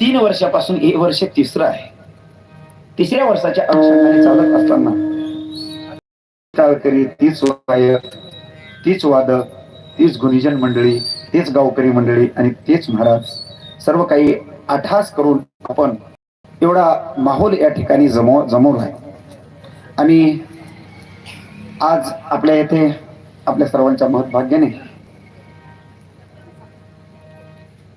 तीन वर्षापासून हे वर्ष तिसरं आहे. तिसऱ्या वर्षाच्या अनुषंगाने चालत असताना गावकरी तीच गायक तीच वादक तीच गुणीजन मंडळी तेच गावकरी मंडळी आणि तेच महाराज सर्व काही आठास करून आपण एवढा माहोल या ठिकाणी जमव जमवला आहे. आणि आज आपल्या येथे आपल्या सर्वांच्या महत्भाग्याने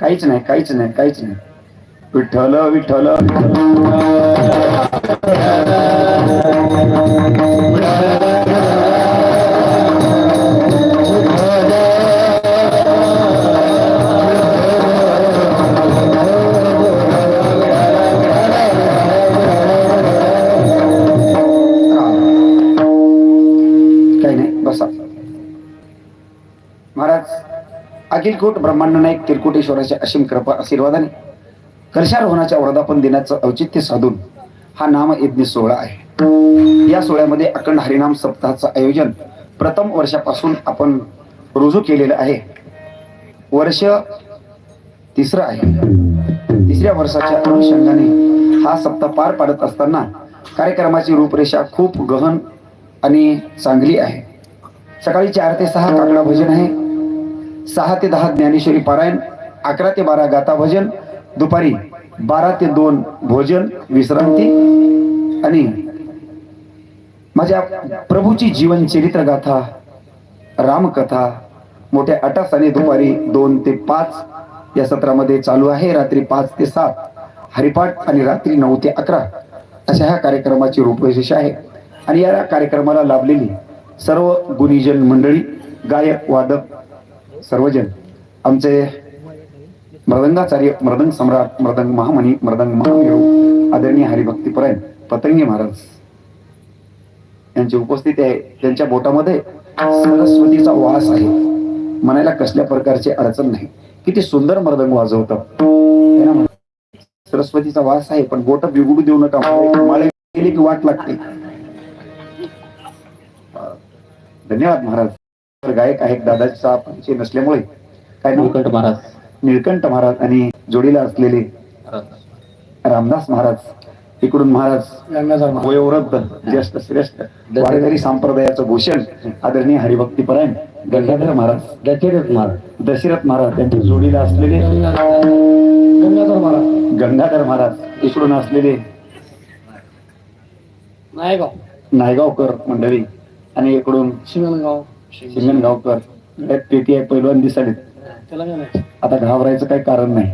काहीच नाही काहीच नाही काहीच नाही. विठ्ठल विठ्ठल काही नाही बसा. महाराज अखिलकोट ब्रह्मांड नाईक तिरकुटेश्वराच्या असीम कृपा आशीर्वादाने कर्षारोहणाच्या वर्धापन दिनाचं औचित्य साधून हा नाम यज्ञ सोहळा आहे. या सोहळ्यामध्ये अखंड हरिनाम सप्ताहाचं आयोजन प्रथम वर्षापासून आपण रुजू केलेलं आहे. वर्ष तिसरं आहे. तिसऱ्या वर्षाच्या अनुषंगाने हा सप्ताह पार पाडत असताना कार्यक्रमाची रूपरेषा खूप गहन आणि चांगली आहे. सकाळी चार ते सहा काकडा भजन आहे. सहा ते दहा ज्ञानेश्वरी पारायण अकरा ते बारा गाता भजन दुपारी बारा ते दोन भोजन विश्रांती आणि माझ्या प्रभूची जीवन चरित्र गाथा रामकथा मोठ्या अटासाने दुपारी दोन ते पाच या सत्रामध्ये चालू आहे. रात्री पाच ते सात हरिपाठ आणि रात्री नऊ ते अकरा अशा ह्या कार्यक्रमाची रूपरेषा आहे. आणि या कार्यक्रमाला लाभलेली सर्व गुणीजन मंडळी गायक वादक सर्वजन आमचे मृदंगाचार्य मृदंग सम्राट मृदंग महामणी मृदंग महामेरू आदरणीय हरिभक्तीपरायण पतंगी महाराज. यांची उपस्थिती आहे. त्यांच्या बोटामध्ये सरस्वतीचा वास आहे. म्हणायला कसल्या प्रकारची अडचण नाही. किती सुंदर मृदंग वाजवतात. सरस्वतीचा वास आहे पण बोट बिघडू देऊ नका. माळे की वाट लागते. धन्यवाद महाराज. गायक आहेत दादाचा परिचय नसल्यामुळे. काय नाव? महाराज. निळकंठ महाराज आणि जोडीला असलेले रामदास महाराज इकडून महाराज वयोवृद्ध ज्येष्ठ श्रेष्ठ वारकरी संप्रदायाचं भूषण आदरणीय हरिभक्तीपरायण गंगाधर महाराज दशरथ महाराज. दशरथ महाराज त्यांच्या जोडीला असलेले गंगाधर महाराज. गंगाधर महाराज इकडून असलेले नायगाव. नायगावकर मंडळी आणि इकडून शिंगणगाव. शिंगणगावकर. आहे पैलवान दिसाले आता घाबरायचं काही कारण नाही.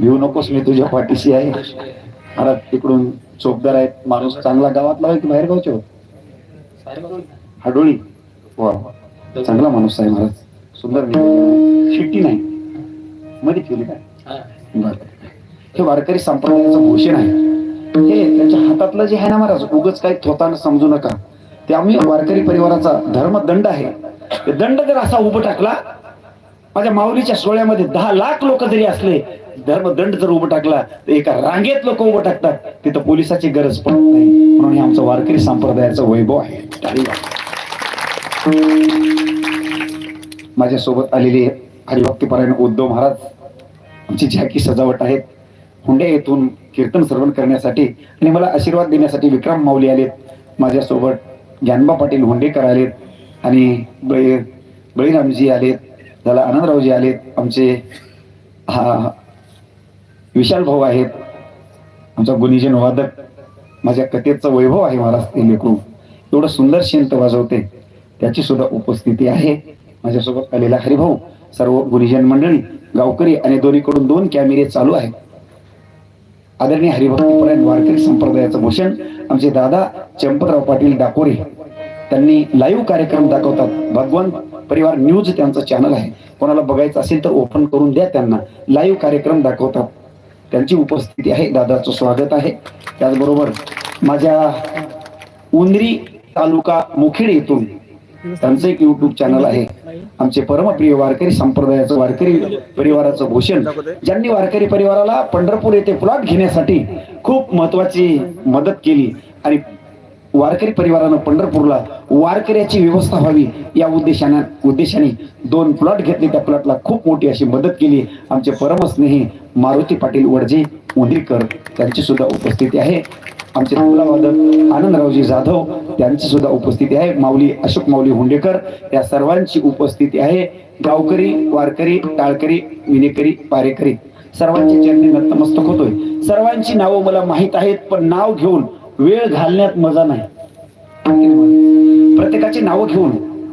घेऊ नकोस मी तुझ्या पाठीशी आहे. महाराज तिकडून चोपदार आहेत. माणूस चांगला गावातला आहे की बाहेर गावचे हो? हाडोळी. वा. चांगला माणूस आहे महाराज. सुंदर शिट्टी नाही. मध्ये ठेवली काय? बर. हे वारकरी संप्रदायाचं भूषण आहे. हे त्यांच्या हातातलं जे आहे ना महाराज उगच काही थोताना समजू नका. ते आम्ही वारकरी परिवाराचा धर्मदंड आहे. ते दंड जर असा उभं टाकला माझ्या माऊलीच्या सोहळ्यामध्ये दहा लाख लोक जरी असले धर्मदंड जर उभं टाकला तर एका रांगेत लोक उभं टाकतात. तिथं पोलिसाची गरज पडत नाही. म्हणून हे आमचं वारकरी संप्रदायाचं वैभव आहे. टाळी वाजवा. माझ्यासोबत आलेले हरिभक्तीपरायण उद्धव महाराज आमची झाकी सजावट आहेत हुंडे येथून कीर्तन श्रवण करण्यासाठी आणि मला आशीर्वाद देण्यासाठी विक्रम माऊली आलेत माझ्यासोबत ज्ञानबा पाटील हुंडेकर आलेत आणि बळी बळीरामजी आलेत. त्याला आनंदरावजी आलेत आमचे हा विशाल भाऊ आहेत. आमचा गुणीजन वादक. माझ्या कथेचा वैभव आहे महाराज ते लेकरू. एवढं सुंदर शिंत वाजवते. त्याची सुद्धा उपस्थिती आहे. माझ्यासोबत आलेला हरिभाऊ सर्व गुरुजन मंडळी गावकरी आणि दोन्हीकडून दोन कॅमेरे चालू आहेत. आदरणीय हरिभाऊ वारकरी संप्रदायाचं भूषण आमचे दादा चंपतराव पाटील डाकोरे. त्यांनी लाईव्ह कार्यक्रम दाखवतात. भगवान परिवार न्यूज त्यांचं चॅनल आहे. कोणाला बघायचं असेल तर ओपन करून द्या त्यांना. लाईव्ह कार्यक्रम दाखवतात. त्यांची उपस्थिती आहे. दादाचं स्वागत आहे. त्याचबरोबर माझ्या उंदरी तालुका मुखेड येथून त्यांचं एक युट्यूब चॅनल आहे. आमचे परमप्रिय वारकरी संप्रदायाचं वारकरी परिवाराचं भूषण. ज्यांनी वारकरी परिवाराला पंढरपूर येथे प्लॉट घेण्यासाठी खूप महत्वाची मदत केली आणि वारकरी परिवारानं पंढरपूरला वारकऱ्याची व्यवस्था व्हावी या उद्देशाने उद्देशाने दोन प्लॉट घेतले. त्या प्लॉटला खूप मोठी अशी मदत केली. आमचे परमस्नेही मारुती पाटील वडजे उंदीरकर त्यांची सुद्धा उपस्थिती आहे. आमचे मुलावादक आनंदरावजी जाधव त्यांची सुद्धा उपस्थिती आहे. माऊली अशोक माऊली हुंडेकर या सर्वांची उपस्थिती आहे. गावकरी वारकरी टाळकरी विनेकरी पारेकरी सर्वांची चरणी नतमस्तक होतोय. सर्वांची नावं मला माहीत आहेत पण नाव घेऊन वेळ घालण्यात मजा नाही. प्रत्येकाची नावं घेऊन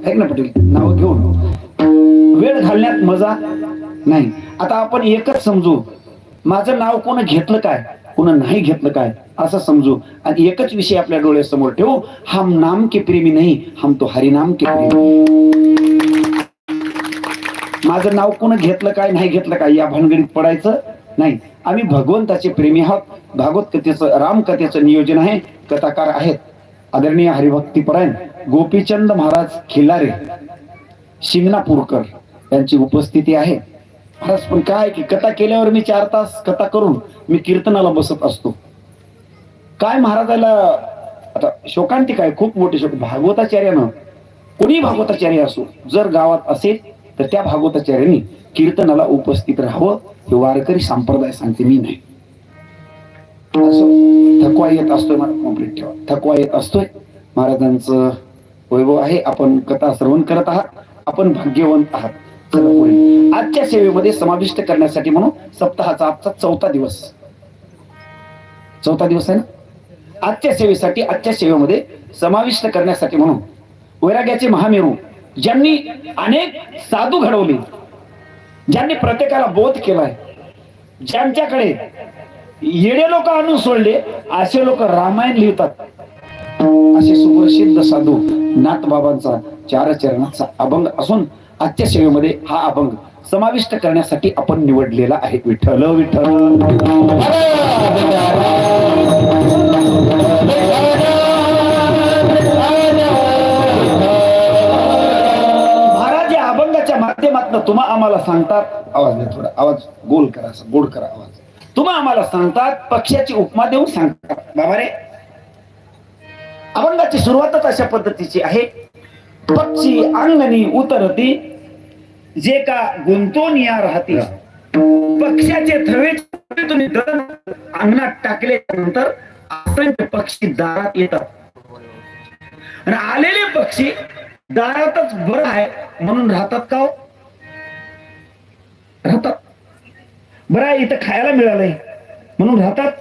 ऐक ना पटेल नावं घेऊन. वेळ घालण्यात मजा नाही. आता आपण एकच समजू माझं नाव कोण घेतलं काय कोण नाही घेतलं काय असं समजू. आणि एकच विषय आपल्या डोळ्यासमोर ठेवू हम नाम के प्रेमी नाही हम तो हरिनाम के प्रेमी. माझं नाव कोण घेतलं काय नाही घेतलं काय या भानगडीत पडायचं नाही. आम्ही भगवंताचे प्रेमी आहोत. भागवत कथेचं राम कथेचं नियोजन आहे. कथाकार आहेत. आदरणीय हरिभक्तीपरायण गोपीचंद महाराज खिल्लारे शिंगणापूरकर यांची उपस्थिती आहे. महाराज पण काय की कथा केल्यावर मी चार तास कथा करून मी कीर्तनाला बसत असतो. काय महाराजाला आता शोकांती काय खूप मोठे शोक. भागवताचार्यानं कोणी भागवताचार्य असो जर गावात असेल तर त्या भागवताचार्यांनी कीर्तनाला उपस्थित राहावं हे वारकरी संप्रदाय सांगते मी नाही. थकवा येत असतोय मला कॉम्प्लीट ठेवा. थकवा येत असतोय. महाराजांचं वैभव आहे. आपण कथा श्रवण करत आहात. आपण भाग्यवंत आहात. आजच्या सेवेमध्ये समाविष्ट करण्यासाठी म्हणून सप्ताहाचा आजचा चौथा दिवस. चौथा दिवस आहे ना? आजच्या सेवेसाठी आजच्या सेवेमध्ये समाविष्ट करण्यासाठी म्हणून वैराग्याचे महामेरू ज्यांनी अनेक साधू घडवले ज्यांनी प्रत्येकाला बोध केलाय ज्यांच्याकडे येडे लोक आणून सोडले असे लोक रामायण लिहितात. असे सुप्रसिद्ध साधू नाथबाबांचा चार चरणाचा अभंग असून आजच्या सेवेमध्ये हा अभंग समाविष्ट करण्यासाठी आपण निवडलेला आहे. विठ्ठल विठ्ठल. सांगतात आवाज नाही थोडा आवाज गोल करा असं गोड करा आवाज. तुम्हा आम्हाला सांगतात पक्षाची उपमा देऊन सांगतात. बाबा रे अभंगाची सुरुवातच अशा पद्धतीची आहे. पक्षी अंगणी उतरती जे का गुंतून या राहतील. पक्षाचे थवे तुम्ही दळण अंगणात टाकल्यानंतर असंख्य पक्षी दारात येतात. आणि आलेले पक्षी दारातच बरं आहे म्हणून राहतात का हो? राहतात. बरं आहे इथं खायला मिळालंय. म्हणून राहतात.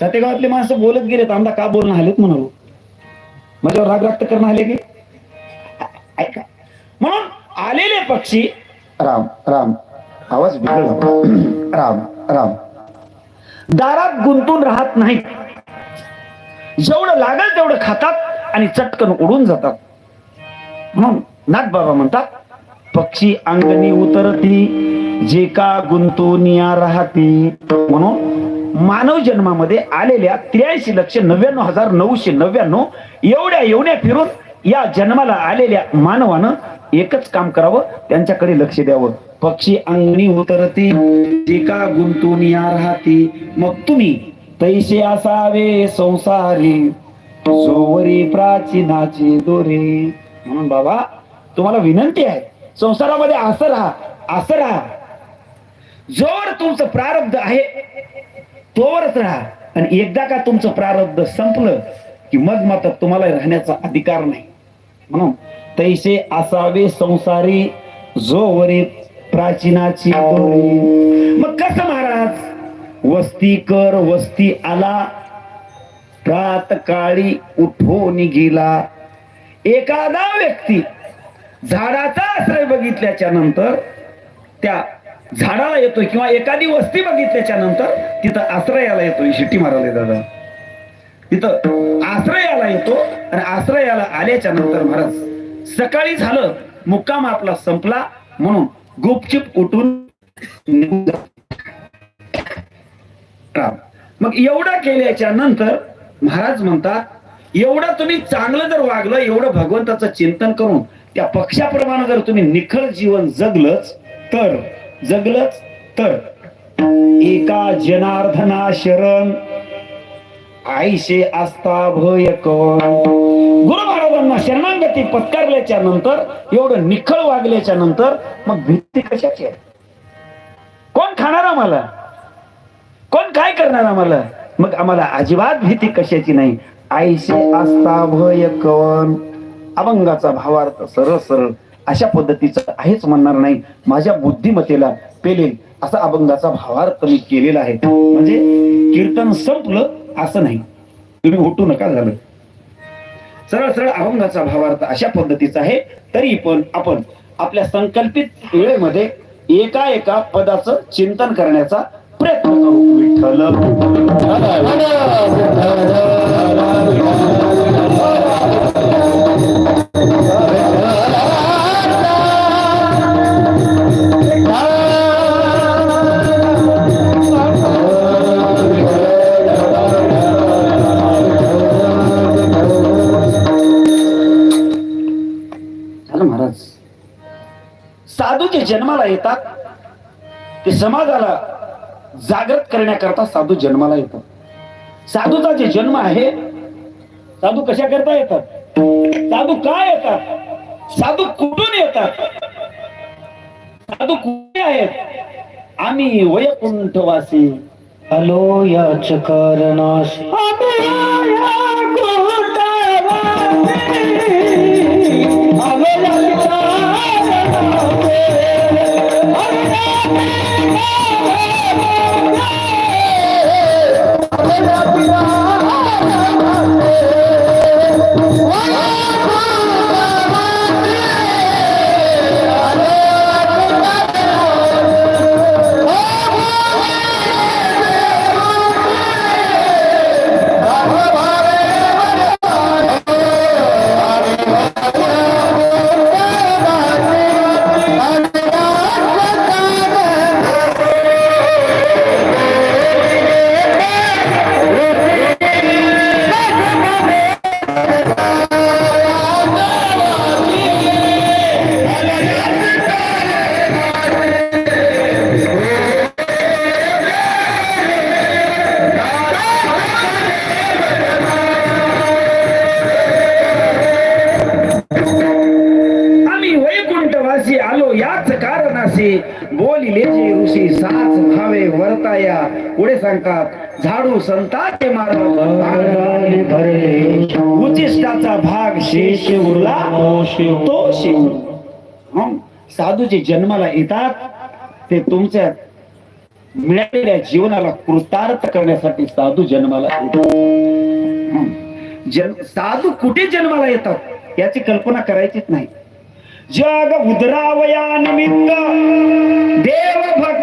सातेगावातले माणसं बोलत गेलेत आमदा का बोलणं आलेत म्हणालो माझ्यावर राग राक्त करणं आले की? ऐका. म्हणून आलेले पक्षी राम राम. आवाज बिघडला. राम राम. दारात गुंतून राहत नाहीत. जेवढं लागेल तेवढं खातात आणि चटकन उडून जातात. म्हणून नाथ बाबा म्हणतात पक्षी अंगणी उतरती जे का गुंतून राहती. म्हणून मानव जन्मामध्ये आलेल्या त्र्याऐंशी लक्ष नव्याण्णव हजार नऊशे नव्याण्णव एवढ्या एवढ्या फिरून या जन्माला आलेल्या मानवानं एकच काम करावं त्यांच्याकडे लक्ष द्यावं. पक्षी अंगणी उतरती जे का गुंतून या राहती. मग तुम्ही तैसे असावे संसारी सोवरी प्राचीनाची दोरे. म्हणून बाबा तुम्हाला विनंती आहे संसारामध्ये असं राहा असं राहा. जोवर तुमचं प्रारब्ध आहे तोवरच राहा. आणि एकदा का तुमचं प्रारब्ध संपलं की मग मात्र तुम्हाला राहण्याचा अधिकार नाही. म्हणून तैसे असावे संसारी जोवरी प्राचीनाची मग कसं महाराज? वस्ती कर वस्ती आला. प्रात काळी उठून गेला. एखादा व्यक्ती झाडाचा आश्रय बघितल्याच्या नंतर त्या झाडाला येतोय किंवा एखादी वस्ती बघितल्याच्या नंतर तिथं आश्रयाला येतोय. शिट्टी मारायला दादा. तिथं आश्रयाला येतो आणि आश्रयाला आल्याच्यानंतर महाराज सकाळी झालं मुक्काम आपला संपला म्हणून गुपचूप उठून निघून मग एवढं केल्याच्यानंतर महाराज म्हणतात एवढं तुम्ही चांगलं जर वागलं एवढं भगवंताचं चिंतन करून त्या पक्षाप्रमाणे जर तुम्ही निखळ जीवन जगलच तर जगलच तर. एका जनार्दना शरण आईशे असता भय गुरु महाराजांना शरणांगती पत्कारल्याच्या नंतर एवढं निखळ वागल्याच्या नंतर मग भीती कशाची आहे? कोण खाणार आम्हाला? कोण काय करणार आम्हाला? मग आम्हाला अजिबात भीती कशाची नाही. आईशे असता भय कोण अभंगाचा भावार्थ सरळ सरळ अशा पद्धतीचं आहेच म्हणणार नाही. माझ्या बुद्धिमतेला पेलेल असा अभंगाचा भावार्थ मी केलेला आहे. म्हणजे कीर्तन संपलं असं नाही. तुम्ही उठू नका झालं. सरळ सरळ अभंगाचा भावार्थ अशा पद्धतीचा आहे तरी पण आपण आपल्या संकल्पित वेळेमध्ये एका एका पदाचं चिंतन करण्याचा प्रयत्न करू. विठ्ठल. जन्माला येतात ते समाजाला जागृत करण्याकरता साधू जन्माला येतात. साधूचा जे जन्म आहे साधू कशा करता येतात? साधू काय येतात? साधू कुठून येतात? साधू कुठे आहेत? आम्ही वैकुंठवासी. हलो याच कारणाशी आम्ही Hey, hey, hey. पुढे सांगतात झाडू संताचे मार्ग भरले उचिष्टाचा भाग शेष उरला तो शिव साधू जे जन्माला येतात ते तुमच्या मिळालेल्या जीवनाला कृतार्थ करण्यासाठी साधू जन्माला येतात. जन साधू कुठे जन्माला येतात याची कल्पना करायचीच नाही. जग उदरावया निमित्त देव भक्त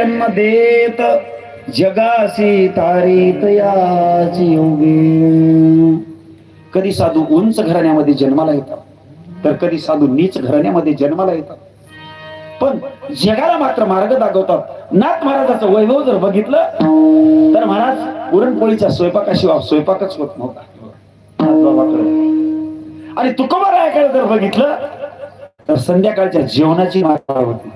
जन्म देत जगासी तारीत याची योगी. कधी साधू उंच घराण्यामध्ये जन्माला येतात तर कधी साधू नीच घराण्यामध्ये जन्माला येतात. पण जगाला मात्र मार्ग दाखवतात. नाथ महाराजाचं वैभव जर बघितलं तर महाराज पुरणपोळीच्या स्वयंपाकाशिवाय स्वयंपाकच होत नव्हता. आणि तुकोबारायाकडे जर बघितलं तर संध्याकाळच्या जेवणाची मार्ग होती.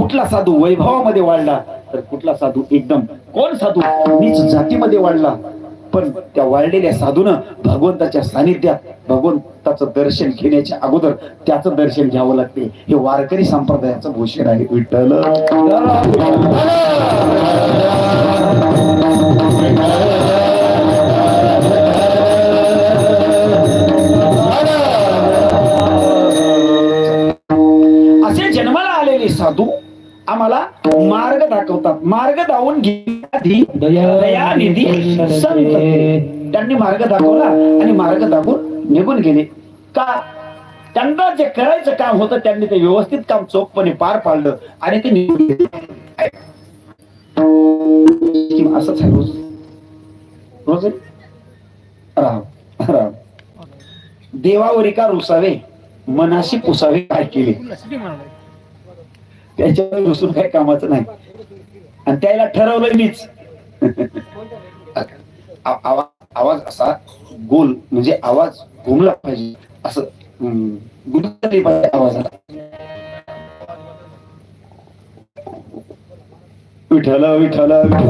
कुठला साधू वैभवामध्ये वाढला तर कुठला साधू एकदम कोण साधू? नीच जातीमध्ये वाढला. पण त्या वाढलेल्या साधूनं भगवंताच्या सानिध्यात भगवंताचं दर्शन घेण्याच्या अगोदर त्याचं दर्शन घ्यावं लागते. हे वारकरी संप्रदायाचं भूषण आहे विठ्ठल. असे जन्माला आलेले साधू आम्हाला मार्ग दाखवतात. मार्ग दावून घेण्याआधी दयानिधी संत. त्यांनी मार्ग दाखवला आणि मार्ग दाखवून निघून गेले. का? त्यांना जे करायचं काम होतं त्यांनी ते व्यवस्थित काम चोखपणे पार पाडलं आणि ते निघून गेले. असंच आहे रोज. रोज राम राम. देवावरी का रुसावे मनाशी पुसावे काय केले? त्यांच्यावर बसून काही कामाचं नाही. आणि त्याला ठरवलं मीच. आवाज आवाज असा गोल म्हणजे आवाज घुमला पाहिजे. असं हम्म, गुदगुली पाहिजे आवाजाला. विठ्ठल विठ्ठल विठ्ठल.